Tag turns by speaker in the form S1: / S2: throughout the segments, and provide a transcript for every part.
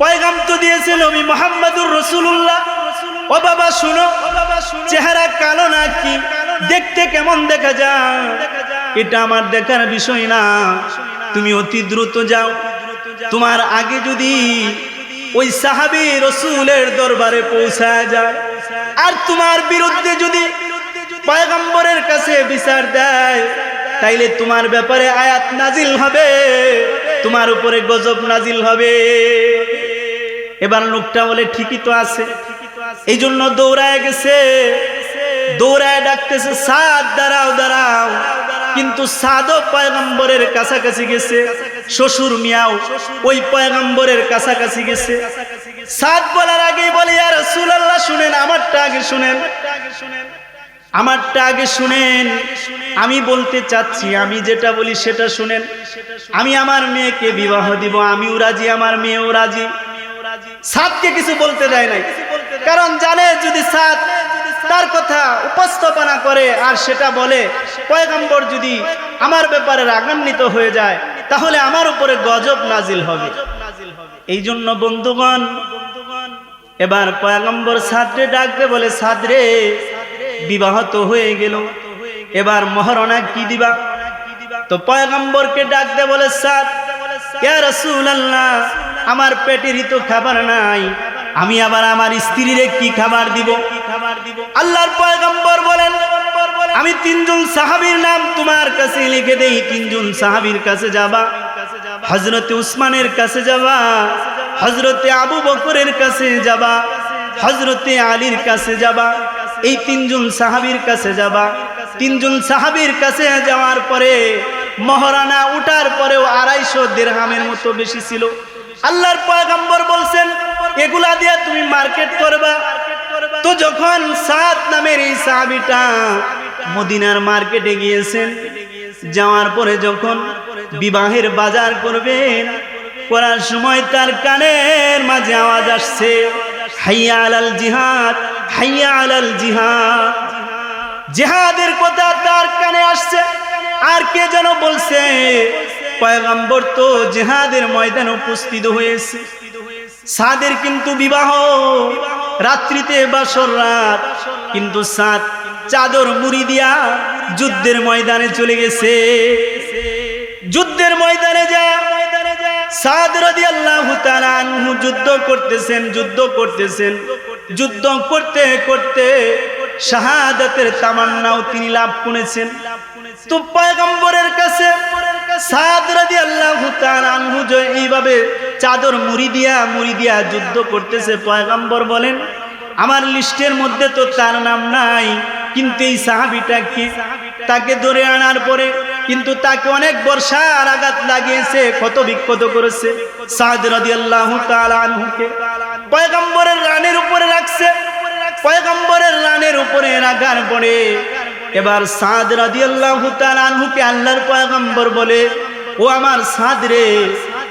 S1: পয়গাম তো দিয়েছে আমি মোহাম্মদুর রসুল্লাহ ও বাবা, শুনো। চেহারা কালো না কি দেখতে কেমন দেখা যায়? এটা আমার দেখার বিষয় না। তুমি অতি দ্রুত যাও। তোমার আগে যদি ওই সাহাবি রসুলের দরবারে পৌঁছায় যায়, আর তোমার বিরুদ্ধে যদি পয়গম্বরের কাছে বিচার দেয়, তাইলে তোমার ব্যাপারে আয়াত নাজিল হবে, তোমার উপরে গজব নাজিল হবে। এবার লোকটা বলে ঠিকই তো আছে। এই জন্য দৌড়ায় গেছে। দৌড়ায় ডাকতেছে সাদ দাঁড়াও দাঁড়াও। কিন্তু সাদও পয়গম্বরের কাছাকাছি গেছে। শ্বশুর মিয়াও ওই পয়গম্বরের কাছাকাছি গেছে। সাদ বলার আগে বলে আর রাসূলুল্লাহ শুনেন আমারটা আগে শুনেন। আমারটা আগে শুনেন। আমি বলতে চাচ্ছি আমি যেটা বলি সেটা শুনেন। আমি আমার মেয়েকে বিবাহ দিব আমিও রাজি আমার মেয়েও রাজি। সাদকে কিছু বলতে দেয় নাই। কারণ জানে যদি সাদ তার কথা উপস্থাপনা করে আর সেটা বলে, পয়গম্বর যদি আমার ব্যাপারে রাগান্বিত হয়ে যায়, তাহলে আমার উপরে গজব নাজিল হবে। এই জন্য বন্ধুগণ, এবার পয়গম্বর সাদরে ডাকবে বলে, সাদরে, বিবাহ তো হয়ে গেল, এবার মহারণা কি দিবা? তো পয়গম্বরকে ডাকতে বলে, সাদ, ইয়া রাসূলুল্লাহ আমার পেটেরই তো খাবার নাই। আমি আবার আমার স্ত্রীরে কি খাবার দিব? আল্লাহর পয়গম্বর বলেন, আমি তিনজন সাহাবীর নাম তোমার কাছে লিখে দেই, তিনজন সাহাবীর কাছে যাবা। হজরতে উসমানের কাছে যাবা হজরতে আবু বকরের কাছে যাবা হজরতে আলীর কাছে যাবা, এই তিনজন সাহাবীর কাছে যাবা। তিনজন সাহাবীর কাছে যাওয়ার পরে মহারানা উঠার পরেও আড়াইশো দেড়হামের মতো বেশি ছিল। আল্লাহর পয়গম্বর বলছেন, এগুলা দিয়ে তুমি মার্কেট করবা। তো যখন সাত নামের এই সাহাবিটা মদিনার মার্কেটে গিয়েছেন, যাওয়ার পরে যখন বিবাহের বাজার করবেন, করার সময় তার কানের মাঝে আওয়াজ আসছে, হাইয়া আলাল জিহাদ, হাইয়া আলাল জিহাদ। জেহাদের কথা তার কানে আসছে, আর কে যেন বলছে পয়গম্বর তো জেহাদের ময়দানে উপস্থিত হয়েছে। সাদের কিন্তু বিবাহ, রাত্রিতে বাসর রাত। কিন্তু সাত চাদর মুড়ি দিয়া যুদ্ধের ময়দানে চলে গেছে। যুদ্ধের ময়দানে যা, সাদ যুদ্ধ করতেছেন যুদ্ধ করতেছেন। যুদ্ধ করতে করতে শাহাদাতের তামান্নাও তিনি লাভ করেছেন। তো পয়গম্বরের কাছে সাদ আনহু যে এইভাবে চাদর মুড়ি দিয়া মুড়ি দিয়া যুদ্ধ করতেছে, পয়গম্বর বলেন, আমার লিস্টের মধ্যে তো তার নাম নাই, কিন্তু এই সাহাবিটাকে তাকে ধরে আনার পরে কিন্তু তাকে অনেক বর্ষার আঘাত লাগিয়েছে ক্ষত বিক্ষত করেছে পয়গম্বরের রানের উপরে রাখছে, পয়গম্বরের রানের উপরে রাখার পরে এবার সাদ রাদিয়াল্লাহু তাআলা আনহুকে আল্লাহর পয়গম্বর বলে, ও আমার সাদ রে,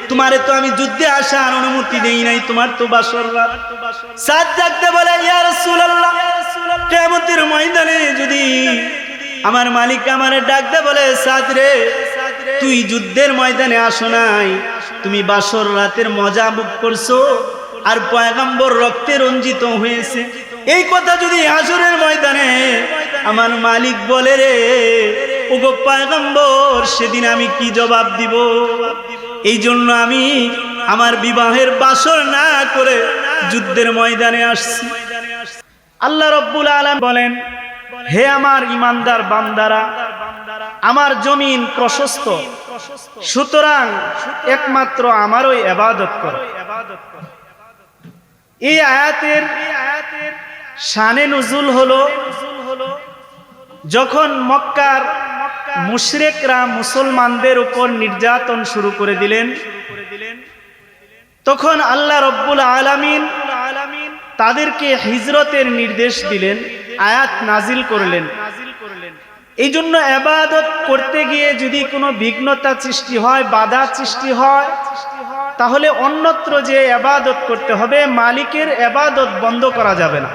S1: তোমারে তো আমি যুদ্ধে আসার অনুমতি দেই নাই, তোমার তো বাসর রাত। সাদ ডাকতে বলে, ইয়া রাসূলুল্লাহ, কিয়ামতের ময়দানে যদি আমার মালিক আমারে ডাকতে বলে, সাদ রে, তুই যুদ্ধের ময়দানে আসো নাই, তুমি বাসর রাতের মজা বুক করছ, আর পয়গম্বর রক্তে রঞ্জিত হয়েছে। এই কথা যদি হাসুরের ময়দানে আমার মালিক বলে রে, ওগো পয়গম্বর, সেদিন আমি কি জবাব দিব? এই জন্য আমি আমার বিবাহের বাসর না করে যুদ্ধের ময়দানে আসছি। আল্লাহ রব্বুল আলম বলেন, হে আমার ইমানদার বান্দারা, আমার জমিন প্রশস্ত। সুতরাং একমাত্র আমারই এবাদত করো। এই আয়াতের শানে নজুল হলো যখন মক্কার মুশরেকরা মুসলমানদের উপর নির্যাতন শুরু করে দিলেন, তখন আল্লাহ রব্বুল আলামিন তাদেরকে হিজরতের নির্দেশ দিলেন, আয়াত নাজিল করলেন। এই জন্য আবাদত করতে গিয়ে যদি কোনো বিঘ্নতা সৃষ্টি হয়, বাধা সৃষ্টি হয়, তাহলে অন্যত্র যে আবাদত করতে হবে, মালিকের আবাদত বন্ধ করা যাবে না।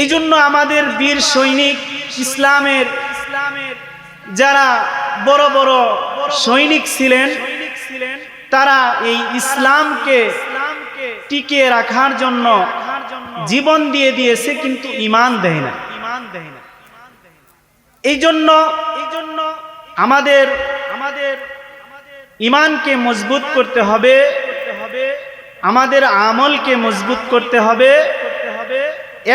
S1: এই জন্য আমাদের বীর সৈনিক ইসলামের ইসলামের যারা বড় বড় সৈনিক ছিলেন, তারা এই ইসলামকে টিকিয়ে রাখার জন্য জীবন দিয়ে দিয়েছে, কিন্তু ইমান দেয় না। ইমান দেয় না এই জন্য এই জন্য আমাদের আমাদের ইমানকে মজবুত করতে হবে, আমাদের আমলকে মজবুত করতে হবে।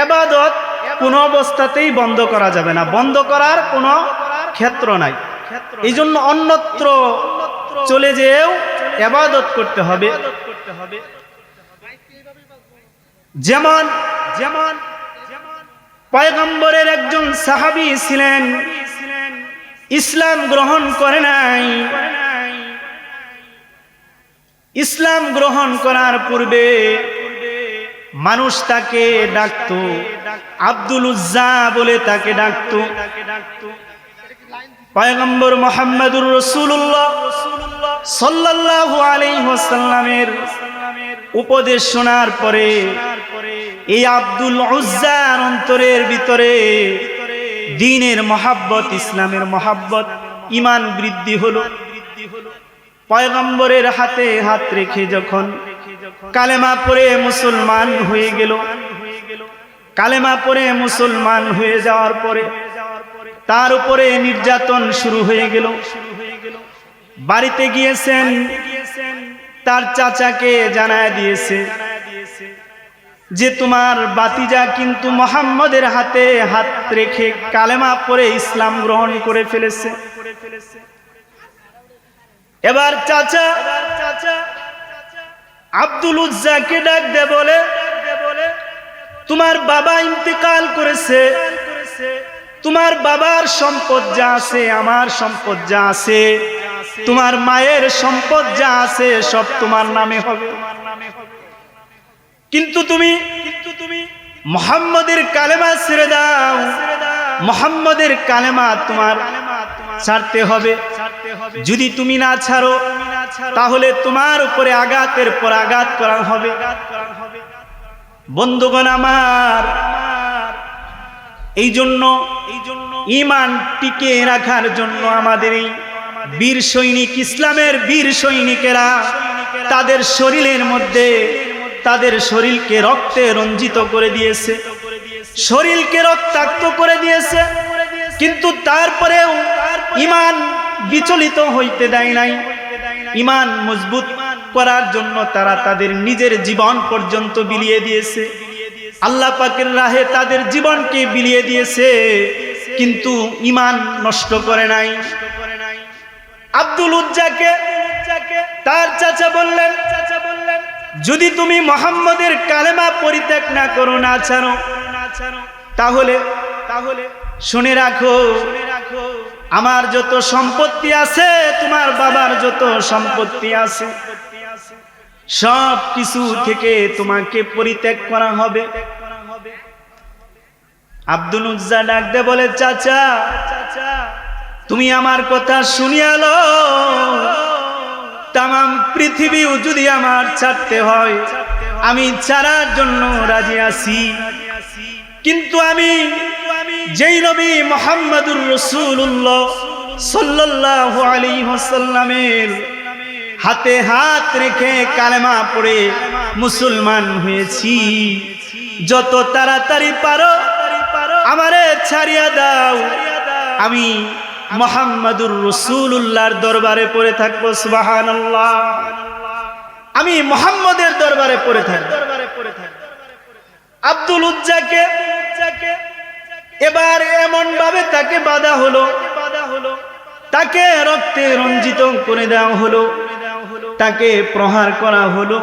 S1: এবাদত কোনো অবস্থাতেই বন্ধ করা যাবে না। বন্ধ করার কোনো ক্ষেত্র নাই। এই জন্য অন্যত্র চলে যেও এবাদত করতে হবে। যেমন যেমন পয়গম্বরের একজন সাহাবী ছিলেন, ইসলাম গ্রহণ করে নাই। ইসলাম গ্রহণ করার পূর্বে মানুষ তাকে ডাকত। আব্দুল উজ্জা বলে তাকে ডাকত। পয়গম্বর মোহাম্মদুর রসুল্লাহ সাল্লাল্লাহু আলাইহি ওয়াসাল্লামের উপদেশ শোনার পরে এই আব্দুল উজ্জার অন্তরের ভিতরে দিনের মহাব্বত, ইসলামের মহাব্বত ইমান বৃদ্ধি হলো। পয়গম্বরের হাতে হাত রেখে যখন কালেমা পরে মুসলমান হয়ে গেল। কালেমা পরে মুসলমান হয়ে যাওয়ার পরে তার উপরে নির্যাতন শুরু হয়ে গেল। বাড়িতে গিয়েছেন, তার চাচাকে জানায় দিয়েছে যে, তোমার বাতিজা কিন্তু মোহাম্মদের হাতে হাত রেখে কালেমা পরে ইসলাম গ্রহণ করে ফেলেছে। এবার চাচা আব্দুল উজ্জাকে ডাক দে বলে, তোমার বাবা ইন্তেকাল করেছে। তোমার বাবার সম্পদ যা আছে, আমার সম্পদ যা আছে। তোমার মায়ের সম্পদ যা আছে, সব তোমার নামে হবে। কিন্তু তুমি কিন্তু তুমি মোহাম্মদের কালেমা ছেড়ে দাও। মোহাম্মদের কালেমা তোমার ছাড়তে হবে। যদি তুমি না ছাড়ো, তাহলে তোমার উপরে আঘাতের পর আঘাত করা হবে। বন্ধুগণ আমার এই জন্য ইমান টিকে রাখার জন্য আমাদের এই বীর সৈনিক, ইসলামের বীর সৈনিকেরা তাদের শরীরের মধ্যে তাদের শরীরকে রক্তে রঞ্জিত করে দিয়েছে। শরীরকে রক্তাক্ত করে দিয়েছে। কিন্তু তারপরেও ইমান বিচলিত হইতে দেয় নাই। ইমান মজবুত করার জন্য তারা তাদের নিজের জীবন পর্যন্ত বিলিয়ে দিয়েছে। আল্লাহ পাকের রাহে তাদের জীবনকে বিলিয়ে দিয়েছে। কিন্তু ইমান নষ্ট করে নাই। আব্দুল উজ্জাকে তার চাচা বললেন চাচা যদি তুমি মোহাম্মদের কালেমা পরিত্যাগ না করো, না ছাড়ো, তাহলে তাহলে শুনে রাখো শুনে রাখো আমার যত সম্পত্তি আছে, তোমার বাবার যত সম্পত্তি আছে, সব কিছু থেকে তোমাকে পরিত্যাগ করা হবে। আব্দুল উজ্জা ডাক দে বলে, চাচা, তুমি আমার কথা শুনিয়ালো তাম পৃথিবীও যদি আমার ছাড়তে হয়, আমি ছাড়ার জন্য রাজি আছি। কিন্তু আমি, যেই নবী মোহাম্মদুর রসুল্লাহ সাল্লাল্লাহু আলাইহি ওয়াসাল্লামের হাতে হাত রেখে কালেমা পড়ে মুসলমান হয়েছি। যত তাড়াতাড়ি পারো, আমারে ছাড়িয়া দাও। আমি মোহাম্মদুর রসুল্লাহর দরবারে পড়ে থাকব সুবাহান আমি মোহাম্মদের দরবারে পড়ে থাকব। আব্দুল উজ্জাকে এবার এমন ভাবে তাকে বাধা হলো, তাকে রক্তে রঞ্জিত করে দেওয়া হলো, তাকে প্রহার করা হলো।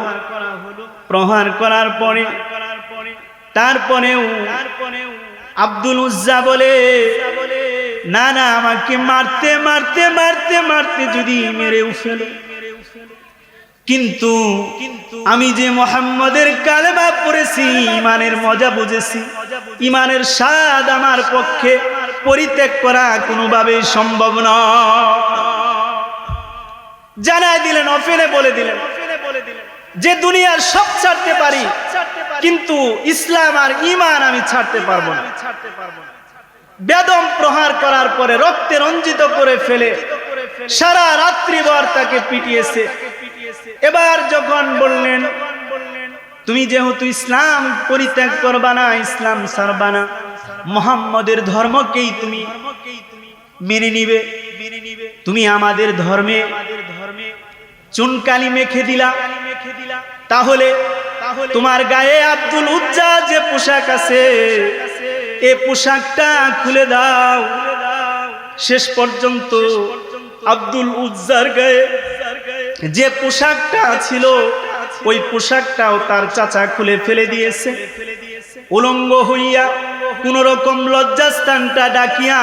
S1: প্রহার করার পরে, তারপরেও আব্দুল উজ্জা বলে না না, আমাকে মারতে মারতে মারতে মারতে যদি মেরে ফেলো কিন্তু আমি যে মোহাম্মদের কালেমা পড়েছি ইমানের মজা বুঝেছি। ইমানের স্বাদ আমার পক্ষে পরিত্যাগ করা কোনোভাবে সম্ভব নয় জানাই দিলেন অফেরে বলে দিলেন, যে দুনিয়ার সব ছাড়তে পারি, কিন্তু ইসলাম আর ইমান আমি ছাড়তে পারব না ছাড়তে পারব না। বেদম প্রহার করার পরে রক্তে রঞ্জিত করে ফেলে, সারা রাত্রিবার তাকে পিটিয়েছে। এবার যখন বললেন, তুমি যেহেতু ইসলাম পরিত্যাগ করবা না, ইসলাম সারবা না, মোহাম্মদের ধর্মকেই তুমি মেনে নিবে। তুমি আমাদের ধর্মে চুনকালি মেখে দিলা। তাহলে তোমার গায়ে আব্দুল উজ্জা যে পোশাক আছে এ পোশাকটা খুলে দাও। শেষ পর্যন্ত আব্দুল উজ্জার গায়ে যে পোশাকটা ছিল, ওই পোশাকটাও তার চাচা খুলে ফেলে দিয়েছে। উলঙ্গ হইয়া কোন রকম লজ্জাস্থানটা ডাকিয়া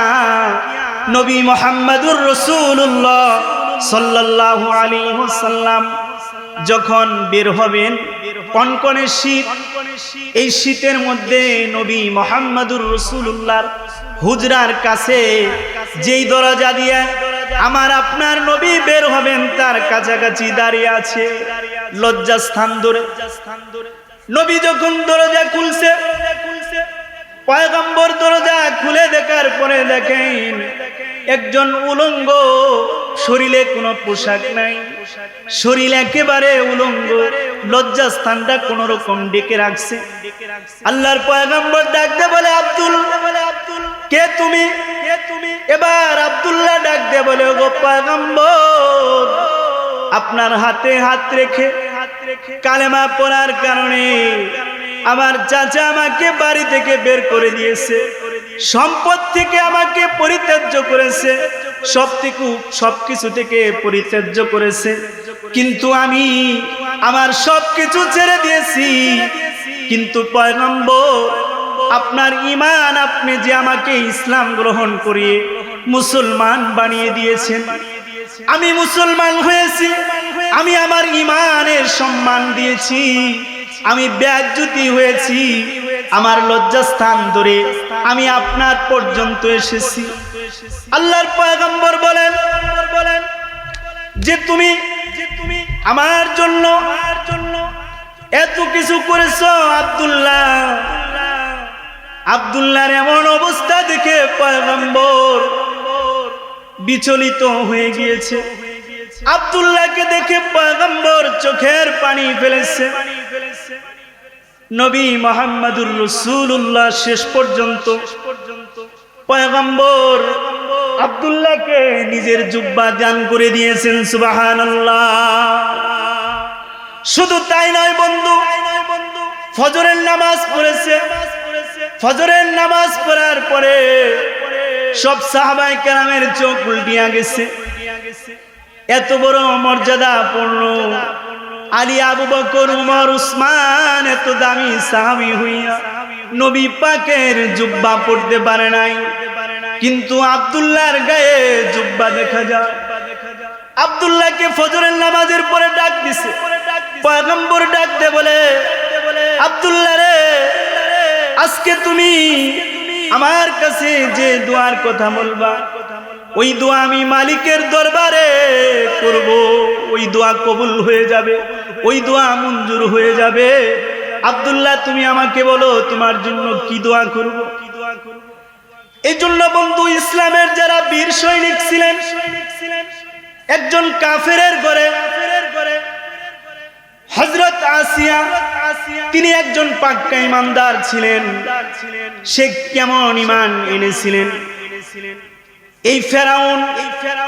S1: নবী মোহাম্মদুর রসুল্লাহ সাল্লাল্লাহু আলাইহি সাল্লাম যখন বের হবেন কনকনে শীত। এই শীতের মধ্যে নবী মোহাম্মদুর রসুল্লাহর হুজরার কাছে যেই দরজা দিয়ে আমার আপনার নবী বের হবেন, তার কাছাকাছি দাঁড়িয়ে আছে লজ্জাস্থান ধরে নবী যখন দরজা খুলছে পয়গম্বর দরজা খুলে দেখার পরে দেখেন একজন উলঙ্গ, শরীরে কোনো পোশাক নাই। শরীর একেবারে উলঙ্গ, লজ্জাস্থানটা কোন রকম ডেকে রাখছে। আল্লাহর পয়গম্বর ডাকতে বলে, আব্দুল, কে তুমি? কে তুমি এবার আব্দুল্লাহ ডাক দে বলে গো পয়গম্বর, আপনার হাতে হাত রেখে কালেমা পড়ার কারণে আমার চাচা আমাকে বাড়ি থেকে বের করে দিয়েছে। সম্পদ থেকে আমাকে পরিত্যাজ্য করেছে। সব থেকে সবকিছু থেকে পরিত্যাজ্য করেছে। কিন্তু আমি আমার সবকিছু ছেড়ে দিয়েছি। কিন্তু পয়গম্বর, আপনার ইমান আপনি যে আমাকে ইসলাম গ্রহণ করিয়ে মুসলমান বানিয়ে দিয়েছেন। আমি মুসলমান হয়েছি। আমি আমার ইমানের সম্মান দিয়েছি। আমি ব্যাজ্যুতি হয়েছি, আমার লজ্জাস্থান ধরে আমি আপনার পর্যন্ত এসেছি। আল্লাহর পয়গম্বর বলেন বলেন যে তুমি যে তুমি আমার জন্য আমার জন্য এত কিছু করেছ, আব্দুল্লাহ। আব্দুল্লাহর এমন অবস্থা দেখে পয়গম্বর বিচলিত হয়ে গিয়েছে। আব্দুল্লাহকে দেখে পয়গম্বর চোখের পানি ফেলেছে। নবী মোহাম্মদুর রসুল্লাহ শেষ পর্যন্ত পয়গম্বর আব্দুল্লাহকে নিজের জুব্বা দান করে দিয়েছেন সুবাহান শুধু তাই নয় বন্ধু, ফজরের নামাজ পড়েছে। ফজরের নামাজ পড়ার পরে সব সাহাবাই কালামের চোখ উল্টিয়া গেছে। এত বড় মর্যাদা পূর্ণ। আলী আবু বকর, উমর, উসমান এত দামি সাহাবি হইয়া নবী পাকের জুব্বা পড়তে পারে নাই। কিন্তু আব্দুল্লাহর গায়ে জুব্বা দেখা যায়। আব্দুল্লাহকে ফজরের নামাজের পরে ডাক দিছে। পয়গম্বর ডাক দে বলে, আব্দুল্লাহ রে, আজকে তুমি আমার কাছে যে দোয়ার কথা বলবা ওই দোয়া আমি মালিকের দরবারে করব, ওই দোয়া কবুল হয়ে যাবে, ওই দোয়া মঞ্জুর হয়ে যাবে। আব্দুল্লাহ, তুমি আমাকে বলো, তোমার জন্য কি দোয়া করব? এই জন্য বন্ধু, ইসলামের যারা বীর সৈনিক ছিলেন, একজন কাফেরের ঘরে হজরত আসিয়া, তিনি একজন পাক্কা ইমানদার ছিলেন। সে কেমন ইমান এনেছিলেন? এই ফেরাউন,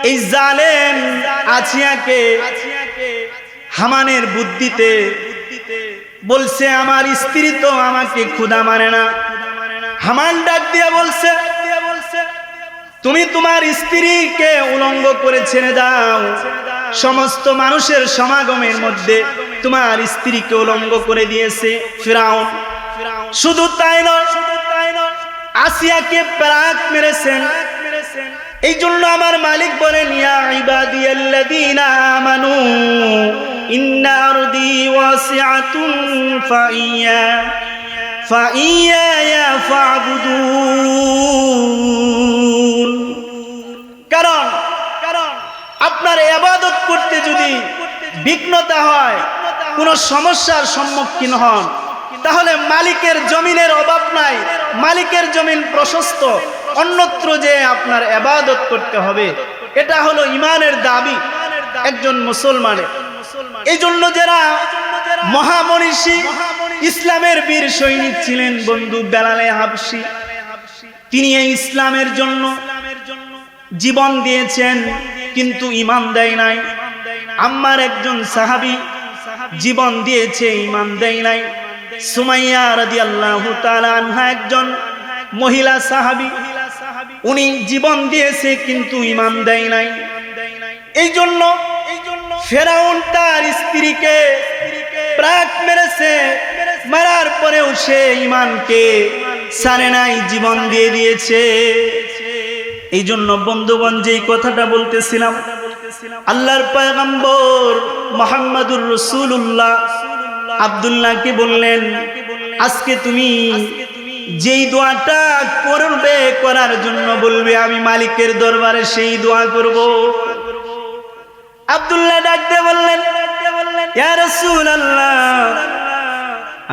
S1: এই জালেম আছিয়াকে, হামানের বুদ্ধিতে বলছে, আমার স্ত্রী তো আমাকে ক্ষুদা মানে না। হামান ডাক দিয়া বলছে, তুমি তোমার স্ত্রীকে উলঙ্গ করে ছেড়ে দাও। সমস্ত মানুষের সমাগমের মধ্যে তোমার স্ত্রীকে উলঙ্গ করে দিয়েছে ফেরাউন। শুধু তাই নয় আসিয়াকে প্রাক মেরেছেন। এই জন্য আমার মালিক বলেন কারণ কারণ আপনার ইবাদত করতে যদি বিঘ্নতা হয়, কোনো সমস্যার সম্মুখীন হন, তাহলে মালিকের জমিনের অভাব নাই, মালিকের জমিন প্রশস্ত। অন্যত্র যে আপনার এবাদত করতে হবে, এটা হলো ইমানের দাবি একজন মুসলমানের। এই জন্য যারা মহামনীষী ইসলামের বীর সৈনিক ছিলেন বন্ধু বেলালে হাবসি তিনি এই ইসলামের জন্য জীবন দিয়েছেন, কিন্তু ইমান দেয় নাই। আম্মার একজন সাহাবী জীবন দিয়েছে ইমান দেয় নাই। সুমাইয়া রাদিয়াল্লাহু তাআলা আনহা একজন মহিলা সাহাবী উনি জীবন দিয়েছে, কিন্তু ইমান দেয় নাই। এই জন্য ফেরাউন তার স্ত্রীকে প্রাক মেরেছে। মারার পরেও সে ইমানকে সারে নাই, জীবন দিয়ে দিয়েছে। এই জন্য বন্ধুগণ, যেই কথাটা বলতেছিলাম, আল্লাহর পয়গম্বর মোহাম্মদুর রসুল্লাহ আবদুল্লাহকে বললেন, আজকে তুমি যেই দোয়াটা করবে করার জন্য বলবে, আমি মালিকের দরবারে সেই দোয়া করব। আব্দুল্লাহ ডাকতে বললেন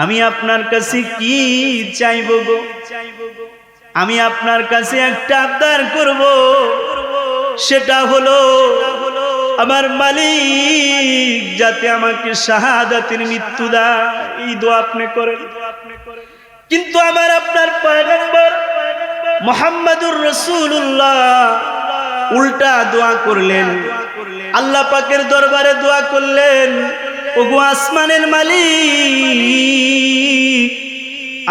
S1: আমি আপনার কাছে কি চাইব গো? আমি আপনার কাছে একটা আবদার করব, সেটা হলো, আমার মালিক যাতে আমাকে শাহাদাতের মৃত্যু দা এই দোয়া আপনি করেন। কিন্তু আমার আপনার পয়গম্বর মোহাম্মদুর রসুল্লাহ উল্টা দোয়া করলেন। আল্লাহ পাকের দরবারে দোয়া করলেন, ওগো আসমানের মালিক,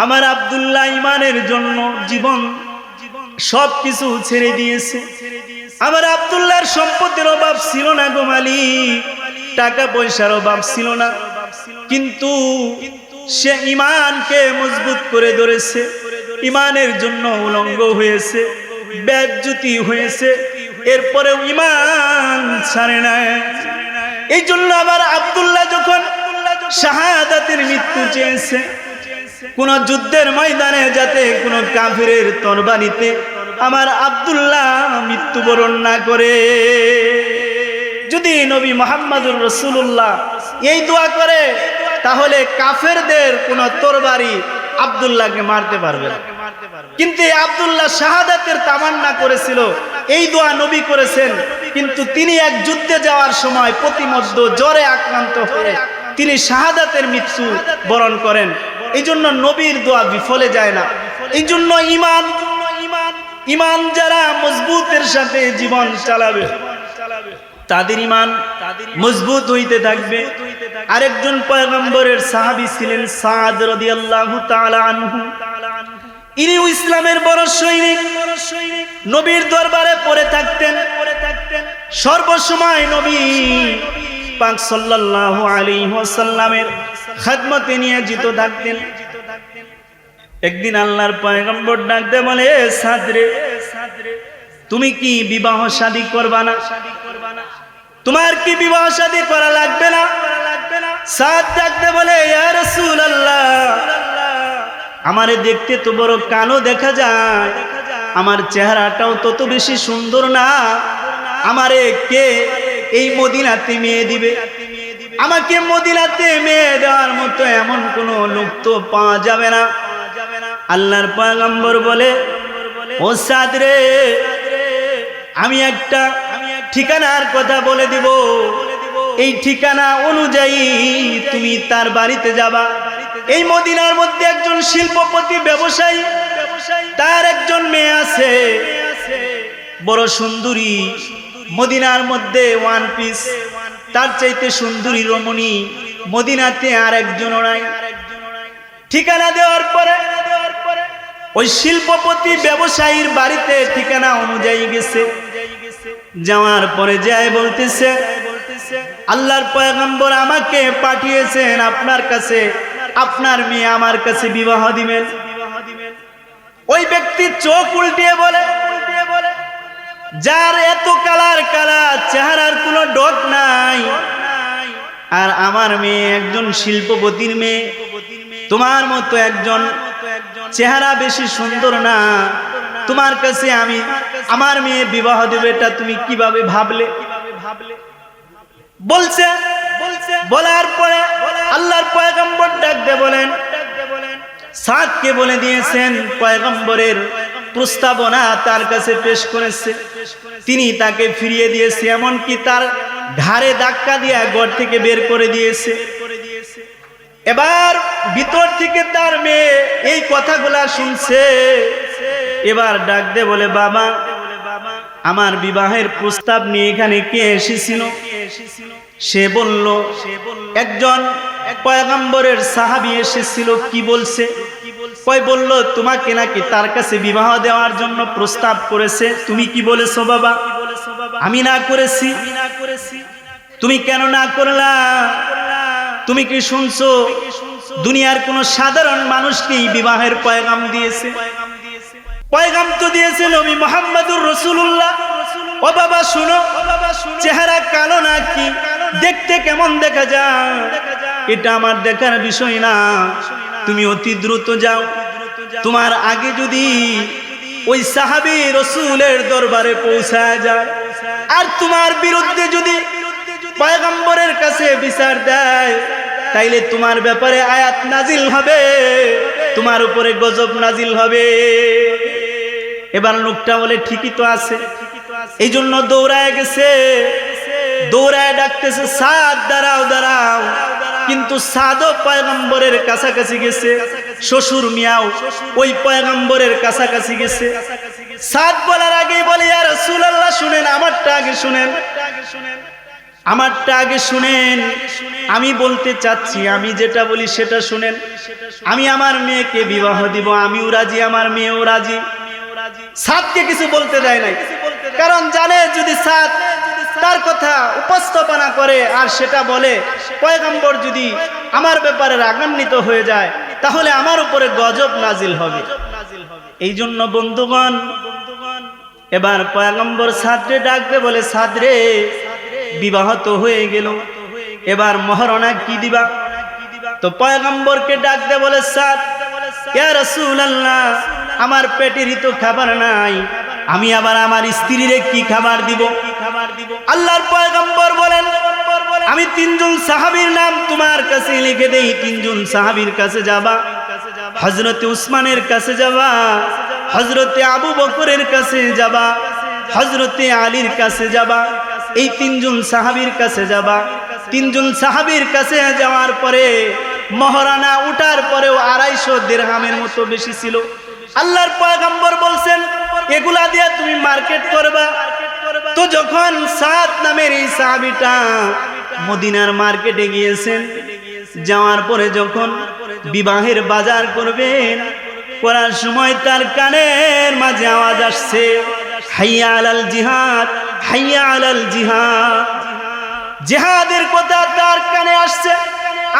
S1: আমার আব্দুল্লাহ ইমানের জন্য জীবন সব কিছু ছেড়ে দিয়েছে। আমার আব্দুল্লাহর সম্পত্তির অভাব ছিল না গো মালিক, টাকা পয়সার অভাব ছিল না। কিন্তু সে ইমানকে মজবুত করে ধরেছে। ইমানের জন্য উলঙ্গ হয়েছে ব্যাজ্যুতি হয়েছে, এরপরেও ইমান ছাড়ে না এই জন্য আমার আবদুল্লাহ যখন শাহাদাতের মৃত্যু চেয়েছে, কোন যুদ্ধের ময়দানে যাতে কোন কাফিরের তরবারিতে আমার আব্দুল্লাহ মৃত্যুবরণ না করে। যদি নবী মোহাম্মদুর রসুল্লাহ এই দোয়া করে তাহলে কাফেরদের কোন তরবারি আব্দুল্লাহকে মারতে পারবে না। কিন্তু এই আব্দুল্লাহ শাহাদাতের তামান্না করেছিল, এই দোয়া নবী করেছেন, কিন্তু তিনি এক যুদ্ধে যাওয়ার সময় প্রতিমধ্য জ্বরে আক্রান্ত হয়ে তিনি শাহাদাতের মৃত্যু বরণ করেন। এই জন্য নবীর দোয়া বিফলে যায় না। এই জন্য ইমান ইমান যারা মজবুতের সাথে জীবন চালাবে। তাদের ইমান মজবুত হইতে থাকবে। আরেকজন পয়গম্বরের সাহাবি ছিলেন সাদ রাদিয়াল্লাহু তাআলা আনহু। ইনিও ইসলামের বড় সৈনিক। নবীর দরবারে পড়ে থাকতেন। সর্বসময় নবী পাক সাল্লাল্লাহু আলাইহি ওয়াসাল্লামের খেদমতে নিয়োজিত থাকতেন। একদিন আল্লাহর পয়গম্বর ডাকতে বলে, "এ সাদরে, তুমি কি বিবাহ শাদী করবা না? তোমার কি বিবাহ শাদী করা লাগবে না? সাদ ডাকতে বলে আমারে দেখতে তো বড় কানও দেখা যায়, আমার চেহারাটাও তত বেশি সুন্দর না। আমারে কে এই মদিনাতে মেয়ে দিবে? আমাকে মদিনাতে মেয়ে দেওয়ার মতো এমন কোন লোক তো পাওয়া যাবে না। আল্লাহর পয়গম্বর বলে, ও সাদ রে, আমি একটা ঠিকানার কথা বলে দিব। এই ঠিকানা অনুযায়ী তুমি তার বাড়িতে যাবা। এই মদিনার মধ্যে একজন শিল্পপতি ব্যবসায়ী, তার একজন মেয়ে আছে। বড় সুন্দরী, মদিনার মধ্যে ওয়ান পিস তার চাইতে সুন্দরী রমণী, মদিনাতে আর একজন নাই। ঠিকানা দেওয়ার পরে ওই শিল্পপতি ব্যবসায়ীর বাড়িতে ঠিকানা অনুযায়ী গেছে। যাওয়ার পরে যায় বলতেছে, আল্লাহর পয়গম্বর আমাকে পাঠিয়েছেন আপনার কাছে, আপনার মেয়ে আমার কাছে বিবাহ দিবেন। ওই ব্যক্তি চোখ উল্টিয়ে বলে, যার এত কালার কালার চেহারার কোনো ডট নাই, আর আমার মেয়ে একজন শিল্পপতির মেয়ে, তোমার মতো একজন চেহারা বেশি সুন্দর না তোমার কাছে আমি আমার মেয়ে বিবাহ দেবে, এটা তুমি কীভাবে ভাবলে? বলছে, বলার পরে আল্লাহর পয়গম্বর ডাকতে বলেন। সাদকে বলে দিয়েছেন, পয়গম্বরের প্রস্তাবনা তার কাছে পেশ করেছে। তিনি তাকে ফিরিয়ে দিয়েছে, এমনকি তার ঘাড়ে ধাক্কা দিয়ে ঘর থেকে বের করে দিয়েছে। এবার ভিতর থেকে তার মেয়ে এই কথাগুলা শুনছে। এবার ডাক দে বলে, বাবা, আমার বিবাহের প্রস্তাব নিয়ে এখানে কে এসেছিল? সে বলল, একজন পয়গম্বরের সাহাবি এসেছিল, কি বলছে? কয়, বলল, তোমাকে নাকি তার কাছে বিবাহ দেওয়ার জন্য প্রস্তাব করেছে। তুমি কি বলেছ, বাবা? আমি না করেছি। তুমি কেন না করলা? তুমি কি শুনছো? দুনিয়ার কোন সাধারণ মানুষকেই বিবাহের পয়গাম দিয়েছে। পয়গাম তো দিয়েছে নবী মোহাম্মদুর রসুল্লাহ ও বাবা, শুনো। চেহারা কালো নাকি? দেখতে কেমন দেখা যায়? এটা আমার দেখার বিষয় না। তুমি অতি দ্রুত যাও। তোমার আগে যদি ওই সাহাবি রসুলের দরবারে পৌঁছায় যায়। আর তোমার বিরুদ্ধে যদি পয়গম্বরের কাছে বিচার দেয়, তাইলে তোমার ব্যাপারে আয়াত নাজিল হবে। তোমার উপরে গজব নাজিল হবে। এবার লোকটা বলে, ঠিকই তো আছে। এই জন্য দৌড়ায় গেছে। দৌড়ায় ডাকতেছে, সাদ, দাঁড়াও দাঁড়াও। কিন্তু সাদও পয়গম্বরের কাছাকাছি গেছে। শ্বশুর মিয়াও ওই পয়গম্বরের কাছাকাছি গেছে। সাদ বলার আগেই বলে আর সুলাল্লাহ শুনেন, আমারটা আগে শুনেন। আমারটা আগে শুনেন। আমি বলতে চাচ্ছি, আমি যেটা বলি সেটা শুনেন। আমি আমার মেয়েকে বিবাহ দিব, আমিও রাজি, আমার মেয়েও রাজি। সাদকে কিছু বলতে দেয় নাই। কারণ জানে যদি সাদ তার কথা উপস্থাপনা করে আর সেটা বলে পয়গম্বর যদি আমার ব্যাপারে রাগান্বিত হয়ে যায় তাহলে আমার উপরে গজব নাজিল হবে। এই জন্য বন্ধুগণ এবার পয়গম্বর সাদরে ডাকবে বলে সাদরে বিবাহ তো হয়ে গেল। এবার মহারণা কি দিবা? তো পয়গম্বরকে ডাকতে বলে সাদ আমার পেটেরই তো খাবার নাই। আমি আবার আমার স্ত্রীর কি খাবার দিব? আল্লাহর পয়গম্বর বলেন, আমি তিনজন সাহাবীর নাম তোমার কাছে লিখে দেই, তিনজন সাহাবীর কাছে যাবা। হজরতে উসমানের কাছে যাবা হজরতে আবু বকরের কাছে যাবা হজরতে আলীর কাছে যাবা, এই তিনজন সাহাবীর কাছে যাবা। তিনজন সাহাবীর কাছে যাওয়ার পরে মহারানা উঠার পরেও আড়াইশো দেড়হামের মতো বেশি ছিল। আল্লাহর পয়গম্বর বলছেন, এগুলা দিয়ে তুমি মার্কেট করবা। তো যখন সাত নামের এই সাহাবিটা মদিনার মার্কেটে গিয়েছেন, যাওয়ার পরে যখন বিবাহের বাজার করবেন, করার সময় তার কানের মাঝে আওয়াজ আসছে, হাইয়া আলাল জিহাদ, হাইয়া আলাল জিহাদ। জেহাদের কথা তার কানে আসছে।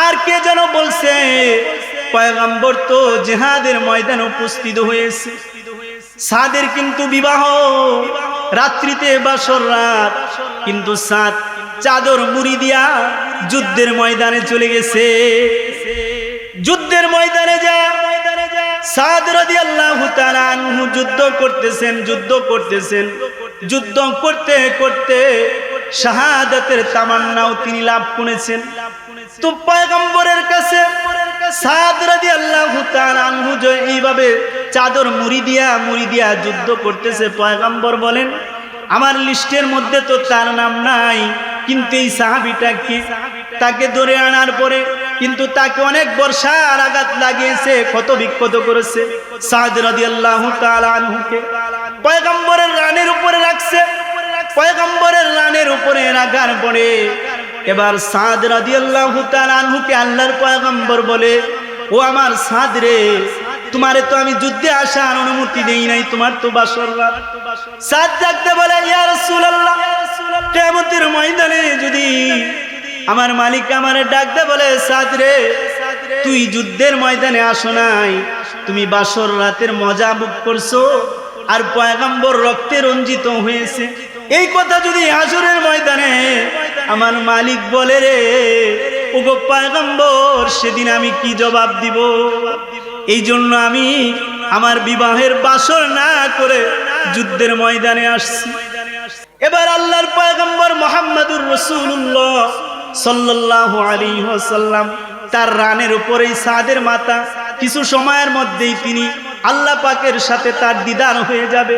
S1: আর কে যেন বলছে, পয়গম্বর তো জেহাদের ময়দানে উপস্থিত হয়েছে। সাদের কিন্তু বিবাহ, রাত্রিতে বাসর রাত। কিন্তু সাত চাদর মুড়ি দিয়া যুদ্ধের ময়দানে চলে গেছে। যুদ্ধের ময়দানে যা সাদ যুদ্ধ করতেছেন যুদ্ধ করতেছেন। যুদ্ধ করতে করতে শাহাদাতের তামান্নাও তিনি লাভ করেছেন। তো পয়গম্বরের কাছে এইভাবে চাদর মুড়ি দিয়া মুড়ি দিয়া যুদ্ধ করতেছে, পয়গম্বর বলেন, আমার লিস্টের মধ্যে তো তার নাম নাই, কিন্তু এই সাহাবিটা কি? তাকে ধরে আনার পরে কিন্তু তাকে অনেক বর্ষার আঘাত লাগিয়েছে ক্ষত বিক্ষত করেছে রাদিয়াল্লাহু তাআলা আনহুকে পয়গম্বরের রানের উপরে রাখছে। পয়গম্বরের রানের উপরে রাখার পরে এবার সাদ রাদিয়াল্লাহু তাআলা আনহুকে আল্লাহর পয়গম্বর বলে, ও আমার সাদ রে, তোমারে তো আমি যুদ্ধে আসার অনুমতি দেই নাই, তোমার তো বাসর রাত। ডাকতে বলে, ইয়া ময়দানে যদি আমার মালিক আমারে ডাকতে বলে, সাদ রে, তুই যুদ্ধের ময়দানে আসো নাই, তুমি বাসর রাতের মজা বুক করছ, আর পয়গম্বর রক্তে রঞ্জিত হয়েছে। এই কথা যদি হাজুরের ময়দানে আমার মালিক বলে রে, ওগো পয়গম্বর, সেদিন আমি কি জবাব দিব? এই জন্য আমি আমার বিবাহের বাসর না করে যুদ্ধের ময়দানে আসছি। এবার আল্লাহর পয়গম্বর মোহাম্মদুর রসুল্লাহ সাল্লাল্লাহু আলাইহি ওয়াসাল্লাম তার রানের উপরেই সাদের মাথা, কিছু সময়ের মধ্যেই তিনি আল্লাহ পাকের সাথে তার দিদার হয়ে যাবে।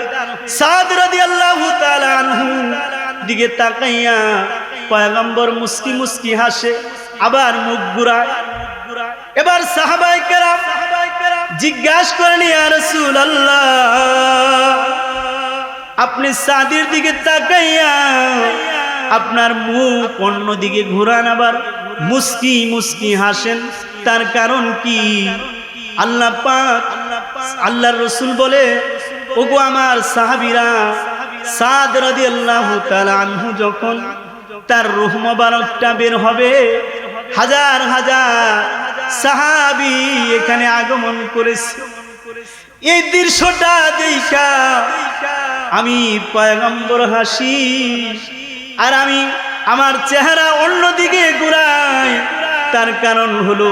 S1: দিকে তাকাইয়া পয়গম্বর মুস্কি মুস্কি হাসে, আবার মুখ এবার সাহাবাই কেরাম জিজ্ঞাসা করেন ইয়া রাসূলুল্লাহ, আপনি সাদির দিকে তাকাইয়া আপনার মুখ অন্য দিকে ঘুরান আবার? মুস্কি মুস্কি হাসেন, তার কারণ কি? আল্লাহ পাক আল্লাহর রসুল বলে, ওগো আমার সাহাবিরা, সাদ রাদিয়াল্লাহু তাআলা আনহু যখন তার রূহ মোবারকটা বের হবে, হাজার হাজার সাহাবি এখানে আগমন করেছে। এই দৃশ্যটা দেখা আমি পয়গম্বর হাসি আর আমি আমার চেহারা অন্যদিকে ঘুরাই। তার কারণ হলো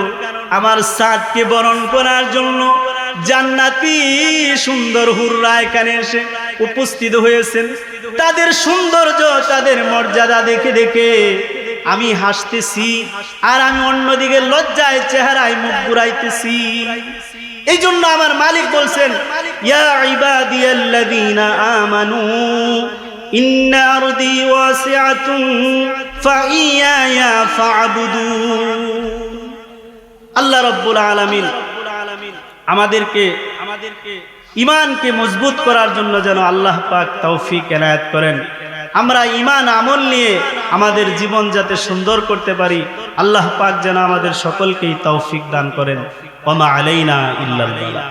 S1: আমার সাদকে বরণ করার জন্য জান্নাতি সুন্দর হুররা এখানে এসে উপস্থিত হয়েছেন। তাদের সৌন্দর্য, তাদের মর্যাদা দেখে দেখে আমি হাসতেছি আর আমি অন্যদিকে লজ্জায় চেহারায় মুখ ঘুরাইতেছি। এই জন্য আমার মালিক বলছেন আমানু আল্লাহ রাব্বুল আলামিন আমাদেরকে আমাদেরকে ইমানকে মজবুত করার জন্য যেন আল্লাহ পাক তৌফিক এনায়াত করেন। আমরা ইমান আমল নিয়ে আমাদের জীবন যাতে সুন্দর করতে পারি, আল্লাহ পাক যেন আমাদের সকলকেই তৌফিক দান করেন। ওমা আলাইনা ইল্লাল্লাহ।